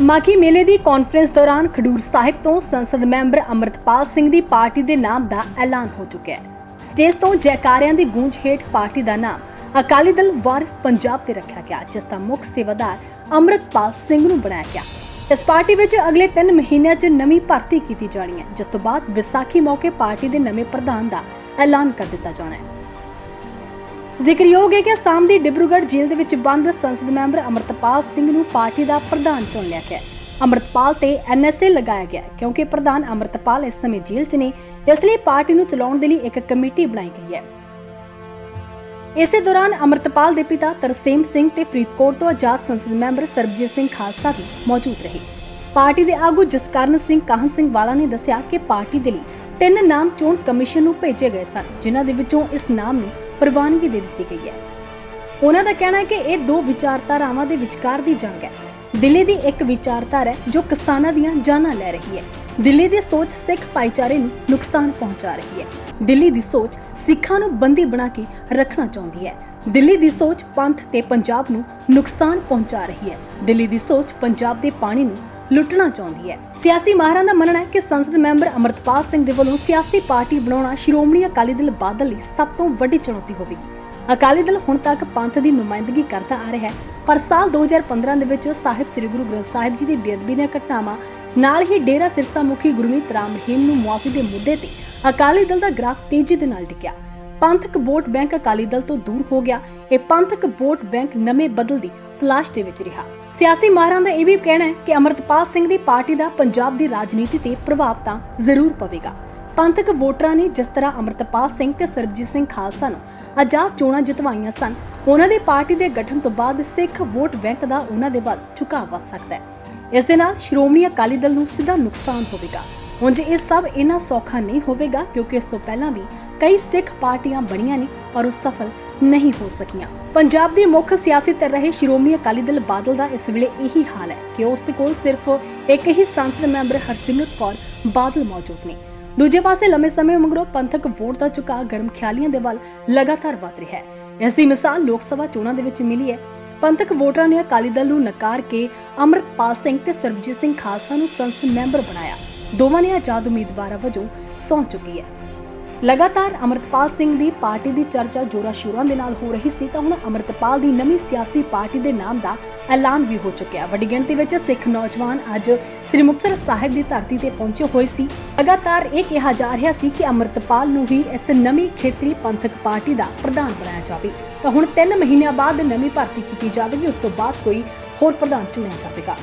ਮਾਘੀ ਮੇਲੇ ਦੀ ਕਾਨਫਰੰਸ ਦੌਰਾਨ ਖਡੂਰ ਸਾਹਿਬ ਤੋਂ ਸੰਸਦ ਮੈਂਬਰ ਅਮਰਤਪਾਲ ਸਿੰਘ ਦੀ ਪਾਰਟੀ ਦੇ ਨਾਮ ਦਾ ਐਲਾਨ ਹੋ ਚੁੱਕਿਆ ਹੈ। ਸਟੇਜ ਤੋਂ ਜੈਕਾਰਿਆਂ ਦੀ ਗੂੰਜ ਹੇਠ ਪਾਰਟੀ ਦਾ ਨਾਮ ਅਕਾਲੀ ਦਲ ਵਾਰਿਸ ਪੰਜਾਬ ਤੇ ਰੱਖਿਆ ਗਿਆ, ਜਿਸ ਦਾ ਮੁੱਖ ਸੇਵਾਦਾਰ ਅਮਰਤਪਾਲ ਸਿੰਘ ਨੂੰ ਬਣਾਇਆ ਗਿਆ। ਇਸ ਪਾਰਟੀ ਵਿੱਚ ਅਗਲੇ 3 ਮਹੀਨਿਆਂ 'ਚ ਨਵੀਂ ਭਰਤੀ ਕੀਤੀ ਜਾਣੀ ਹੈ, ਜਿਸ ਤੋਂ ਬਾਅਦ ਵਿਸਾਖੀ ਮੌਕੇ ਪਾਰਟੀ ਦੇ ਨਵੇਂ ਪ੍ਰਧਾਨ ਦਾ ਐਲਾਨ ਕਰ ਦਿੱਤਾ ਜਾਣਾ ਹੈ। ਜ਼ਿਕਰਯੋਗ ਹੈ ਕਿ ਅਸਾਮ ਦੀ ਡਿਬਰੂਗੜ੍ਹ ਜੇਲ੍ਹ ਦੇ ਵਿੱਚ ਬੰਦ ਸੰਸਦ ਮੈਂਬਰ ਅਮਰਤਪਾਲ ਸਿੰਘ ਨੂੰ ਪਾਰਟੀ ਦਾ ਪ੍ਰਧਾਨ ਚੁਣ ਲਿਆ ਗਿਆ ਅਮਰਤਪਾਲ ਤੇ ਐਨਐਸਏ ਲਗਾਇਆ ਗਿਆ ਕਿਉਂਕਿ ਪ੍ਰਧਾਨ ਅਮਰਤਪਾਲ ਇਸ ਸਮੇਂ ਜੇਲ੍ਹ 'ਚ ਨੇ, ਇਸ ਲਈ ਪਾਰਟੀ ਨੂੰ ਚਲਾਉਣ ਦੇ ਲਈ ਇੱਕ ਕਮੇਟੀ ਬਣਾਈ ਗਈ ਹੈ। ਇਸੇ ਦੌਰਾਨ ਅਮਰਤਪਾਲ ਦੇ ਪਿਤਾ ਤਰਸੇਮ ਸਿੰਘ ਤੇ ਫਰੀਦਕੋਟ ਤੋਂ ਆਜ਼ਾਦ ਸੰਸਦ ਮੈਂਬਰ ਸਰਬਜੀਤ ਸਿੰਘ ਖਾਲਸਾ ਵੀ ਮੌਜੂਦ ਰਹੇ। ਪਾਰਟੀ ਦੇ ਆਗੂ ਜਸਕਰਨ ਸਿੰਘ ਕਾਹਨ ਸਿੰਘ ਵਾਲਾ ਨੇ ਦੱਸਿਆ ਕਿ ਪਾਰਟੀ ਦੇ ਲਈ ਤਿੰਨ ਨਾਮ ਚੋਣ ਕਮਿਸ਼ਨ ਨੂੰ ਭੇਜੇ ਗਏ ਸਨ, ਜਿਨ੍ਹਾਂ ਦੇ ਵਿੱਚੋਂ ਇਸ ਨਾਮ ਨੂੰ ਪ੍ਰਵਾਨਗੀ ਦੇ ਦਿੱਤੀ ਗਈ ਹੈ। ਉਹਨਾਂ ਦਾ ਕਹਿਣਾ ਹੈ ਕਿ ਇਹ ਦੋ ਵਿਚਾਰਧਾਰਾਵਾਂ ਦੇ ਵਿਚਕਾਰ ਦੀ ਜੰਗ ਹੈ। ਦਿੱਲੀ ਦੀ ਇੱਕ ਵਿਚਾਰਧਾਰਾ ਹੈ ਜੋ ਕਿਸਾਨਾਂ ਦੀਆਂ ਜਾਨਾਂ ਲੈ ਰਹੀ ਹੈ। ਦਿੱਲੀ ਦੀ ਸੋਚ ਸਿੱਖ ਭਾਈਚਾਰੇ ਨੂੰ ਨੁਕਸਾਨ ਪਹੁੰਚਾ ਰਹੀ ਹੈ। ਦਿੱਲੀ ਦੀ ਸੋਚ ਸਿੱਖਾਂ ਨੂੰ ਬੰਦੀ ਬਣਾ ਕੇ ਰੱਖਣਾ ਚਾਹੁੰਦੀ ਹੈ। ਦਿੱਲੀ ਦੀ ਸੋਚ ਪੰਥ ਤੇ ਪੰਜਾਬ ਨੂੰ ਨੁਕਸਾਨ ਪਹੁੰਚਾ ਰਹੀ ਹੈ। ਦਿੱਲੀ ਦੀ ਸੋਚ ਪੰਜਾਬ ਦੇ ਪਾਣੀ ਨੂੰ ਲੁੱਟਣਾ ਚਾਹੁੰਦੀ ਹੈ। ਸਿਆਸੀ ਮਾਹਰਾਂ ਦਾ ਮੰਨਣਾ ਹੈ ਕਿ ਸੰਸਦ ਮੈਂਬਰ ਅਮਰਤਪਾਲ ਸਿੰਘ ਦੇ ਵੱਲੋਂ ਸਿਆਸੀ ਪਾਰਟੀ ਬਣਾਉਣਾ ਸ਼੍ਰੋਮਣੀ ਅਕਾਲੀ ਦਲ ਬਾਦਲ ਲਈ ਸਭ ਤੋਂ ਵੱਡੀ ਚੁਣੌਤੀ ਹੋਵੇਗੀ। ਅਕਾਲੀ ਦਲ ਹੁਣ ਤੱਕ ਪੰਥ ਦੀ ਨੁਮਾਇੰਦਗੀ ਕਰਦਾ ਆ ਰਿਹਾ ਹੈ, ਪਰ ਸਾਲ 2015 ਦੇ ਵਿੱਚ ਸਾਹਿਬ ਸ੍ਰੀ ਗੁਰੂ ਗ੍ਰੰਥ ਸਾਹਿਬ ਜੀ ਦੀ ਬੇਅਦਬੀ ਦੀਆਂ ਘਟਨਾਵਾਂ ਨਾਲ ਹੀ ਡੇਰਾ ਸਿਰਸਾ ਮੁਖੀ ਗੁਰਮੀਤ ਰਾਮ ਰਹੀਮ ਨੂੰ ਮੁਆਫੀ ਦੇ ਮੁੱਦੇ ਤੇ ਅਕਾਲੀ ਦਲ ਦਾ ਗ੍ਰਾਫ ਤੇਜ਼ੀ ਦੇ ਨਾਲ ਟਿਕਿਆ। ਪੰਥਕ ਵੋਟ ਬੈਂਕ ਅਕਾਲੀ ਦਲ ਤੋਂ ਦੂਰ ਹੋ ਗਿਆ। ਇਹ ਪੰਥਕ ਵੋਟ ਬੈਂਕ ਨਵੇਂ ਬਦਲ ਦੀ ਤਲਾਸ਼ ਦੇ ਵਿੱਚ ਰਿਹਾ। ਸਿਆਸੀ ਮਾਹਰਾਂ ਦਾ ਇਹ ਵੀ ਕਹਿਣਾ ਹੈ ਕਿ ਅਮਰਤਪਾਲ ਸਿੰਘ ਦੀ ਪਾਰਟੀ ਦਾ ਪੰਜਾਬ ਦੀ ਰਾਜਨੀਤੀ ਤੇ ਪ੍ਰਭਾਵ ਤਾਂ ਜ਼ਰੂਰ ਪਵੇਗਾ। ਪੰਥਕ ਵੋਟਰਾਂ ਨੇ ਜਿਸ ਤਰ੍ਹਾਂ ਅਮਰਤਪਾਲ ਸਿੰਘ ਤੇ ਸਰਬਜੀਤ ਸਿੰਘ ਖਾਲਸਾ ਨੂੰ ਆਜ਼ਾਦ ਚੋਣਾਂ ਜਿਤਵਾਈਆਂ ਸਨ, ਉਹਨਾਂ ਦੀ ਪਾਰਟੀ ਦੇ ਗਠਨ ਤੋਂ ਬਾਅਦ ਸਿੱਖ ਵੋਟ ਬੈਂਕ ਦਾ ਉਹਨਾਂ ਦੇ ਵੱਲ ਝੁਕਾਅ ਵੱਧ ਸਕਦਾ ਹੈ। ਇਸ ਦੇ ਨਾਲ ਸ਼੍ਰੋਮਣੀ ਅਕਾਲੀ ਦਲ ਨੂੰ ਸਿੱਧਾ ਨੁਕਸਾਨ ਹੋਵੇਗਾ। ਉਂਝ ਇਹ ਸਭ ਇੰਨਾ ਸੌਖਾ ਨਹੀਂ ਹੋਵੇਗਾ ਕਿਉਂਕਿ ਇਸ ਤੋਂ ਪਹਿਲਾਂ ਵੀ ਕਈ ਸਿੱਖ ਪਾਰਟੀਆਂ ਬਣੀਆਂ ਨੇ, ਪਰ ਉਹ ਸਫਲ ਨਹੀਂ ਹੋ ਸਕੀਆਂ। ਪੰਜਾਬ ਦੀ ਮੁੱਖ ਸਿਆਸੀ ਧਿਰ ਰਹੇ ਸ਼੍ਰੋਮਣੀ ਅਕਾਲੀ ਦਲ ਬਾਦਲ ਦਾ ਇਸ ਵੇਲੇ ਇਹੀ ਹਾਲ ਹੈ ਕਿ ਉਸ ਦੇ ਕੋਲ ਸਿਰਫ ਇੱਕ ਹੀ ਸੰਸਦ ਮੈਂਬਰ ਹਰਸਿਮਰਤ ਕੌਰ ਬਾਦਲ ਮੌਜੂਦ ਨੇ। ਦੂਜੇ ਪਾਸੇ ਲੰਮੇ ਸਮੇਂ ਮਗਰੋਂ ਪੰਥਕ ਵੋਟ ਦਾ ਝੁਕਾਅ ਗਰਮ ਖਿਆਲੀਆਂ ਦੇ ਵੱਲ ਲਗਾਤਾਰ ਵਧ ਰਿਹਾ ਹੈ। ਇਸ ਦੀ ਮਿਸਾਲ ਲੋਕ ਸਭਾ ਚੋਣਾਂ ਦੇ ਵਿੱਚ ਮਿਲੀ ਹੈ। ਪੰਥਕ ਵੋਟਰਾਂ ਨੇ ਅਕਾਲੀ ਦਲ ਨੂੰ ਨਕਾਰ ਕੇ ਅਮਰਤਪਾਲ ਸਿੰਘ ਤੇ ਸਰਬਜੀਤ ਸਿੰਘ ਖਾਲਸਾ ਨੂੰ ਸੰਸਦ ਮੈਂਬਰ ਬਣਾਇਆ। ਦੋਵਾਂ ਨੇ ਆਜ਼ਾਦ ਉਮੀਦਵਾਰਾਂ ਵਜੋਂ ਸਹੁੰ ਚੁੱਕੀ ਹੈ। ਲਗਾਤਾਰ ਅਮਰਤਪਾਲ ਸਿੰਘ ਦੀ ਪਾਰਟੀ ਦੀ ਚਰਚਾ ਜੋਰਾ ਸ਼ੋਰਾਂ ਦੇ ਨਾਲ ਹੋ ਰਹੀ ਸੀ ਤਾਂ ਹੁਣ ਅਮਰਤਪਾਲ ਦੀ ਨਵੀਂ ਸਿਆਸੀ ਪਾਰਟੀ ਦੇ ਨਾਮ ਦਾ ਐਲਾਨ ਵੀ ਹੋ ਚੁੱਕਿਆ। ਵੱਡੀ ਗਿਣਤੀ ਵਿੱਚ ਸਿੱਖ ਨੌਜਵਾਨ ਅੱਜ ਸ੍ਰੀ ਮੁਕਤਸਰ ਸਾਹਿਬ ਦੀ ਧਰਤੀ ਤੇ ਪਹੁੰਚੇ ਹੋਏ ਸੀ। ਲਗਾਤਾਰ ਇਹ ਕਿਹਾ ਜਾ ਰਿਹਾ ਸੀ ਕਿ ਅਮਰਤਪਾਲ ਨੂੰ ਵੀ ਇਸ ਨਵੀਂ ਖੇਤਰੀ ਪੰਥਕ ਪਾਰਟੀ ਦਾ ਪ੍ਰਧਾਨ ਬਣਾਇਆ ਜਾਵੇ। ਤਾਂ ਹੁਣ 3 ਮਹੀਨਿਆਂ ਬਾਅਦ ਨਵੀਂ ਭਰਤੀ ਕੀਤੀ ਜਾਵੇਗੀ, ਉਸ ਤੋਂ ਬਾਅਦ ਕੋਈ ਹੋਰ ਪ੍ਰਧਾਨ ਚੁਣਿਆ ਜਾਵੇਗਾ।